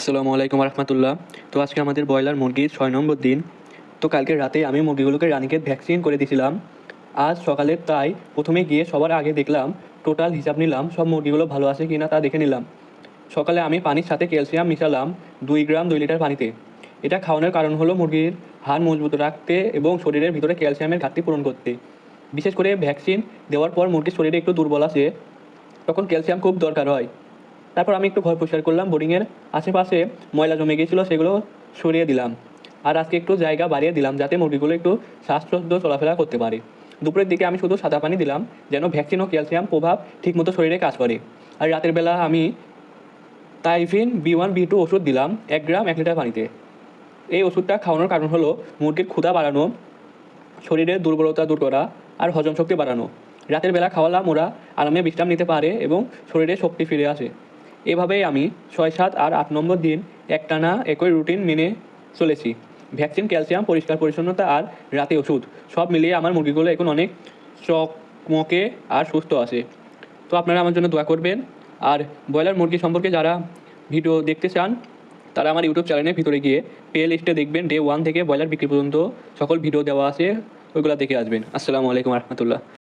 আসসালামু আলাইকুম রহমতুল্লাহ। তো আজকে আমাদের ব্রয়লার মুরগির ছয় নম্বর দিন। তো কালকে রাতে আমি মুরগিগুলোকে রানিকেট ভ্যাকসিন করে দিয়েছিলাম আজ সকালে তাই প্রথমে গিয়ে সবার আগে দেখলাম টোটাল হিসাব নিলাম, সব মুরগিগুলো ভালো আছে কি না তা দেখে নিলাম। সকালে আমি পানির সাথে ক্যালসিয়াম মিশালাম দুই গ্রাম দুই লিটার পানিতে। এটা খাওয়ানোর কারণ হলো মুরগির হাড় মজবুত রাখতে এবং শরীরের ভিতরে ক্যালসিয়ামের ঘাটতি পূরণ করতে। বিশেষ করে ভ্যাকসিন দেওয়ার পর মুরগির শরীরে একটু দুর্বল আছে, তখন ক্যালসিয়াম খুব দরকার হয়। তারপর আমি একটু ঘর পরিষ্কার করলাম বোরিংয়ের আশেপাশে ময়লা জমে গিয়েছিল, সেগুলো সরিয়ে দিলাম। আর আজকে একটু জায়গা বাড়িয়ে দিলাম, যাতে মুরগিগুলো একটু শ্বাসরোধ চলাফেরা করতে পারে। দুপুরের দিকে আমি শুধু সাদা পানি দিলাম, যেন ভ্যাকসিন ও ক্যালসিয়াম প্রভাব ঠিকমতো শরীরে কাজ করে। আর রাতের বেলা আমি টাইফিন বি ওয়ান, বি টু ওষুধ দিলাম, এক গ্রাম, এক লিটার পানিতে। এই ওষুধটা খাওয়ানোর কারণ হলো মুরগির ক্ষুধা বাড়ানো, শরীরের দুর্বলতা দূর করা আর হজম শক্তি বাড়ানো। রাতের বেলা খাওয়ালাম ওরা, আরামে বিশ্রাম নিতে পারে এবং শরীরে শক্তি ফিরে আসে। এভাবেই আমি ছয়, সাত, আর আট নম্বর দিন একটানা একই রুটিন মেনে চলেছি। ভ্যাকসিন ক্যালসিয়াম পরিষ্কার পরিচ্ছন্নতা আর রাতে ওষুধ, সব মিলিয়ে আমার মুরগিগুলো এখন অনেক চকমকে আর সুস্থ আছে। তো আপনারা আমার জন্য দোয়া করবেন। আর ব্রয়লার মুরগি সম্পর্কে যারা ভিডিও দেখতে চান, তারা আমার ইউটিউব চ্যানেলের ভিতরে গিয়ে প্লে লিস্টে দেখবেন। ডে ওয়ান থেকে ব্রয়লার বিক্রি পর্যন্ত সকল ভিডিও দেওয়া আছে, ওইগুলো দেখে আসবেন। আসসালামু আলাইকুম রহমতুল্লাহ।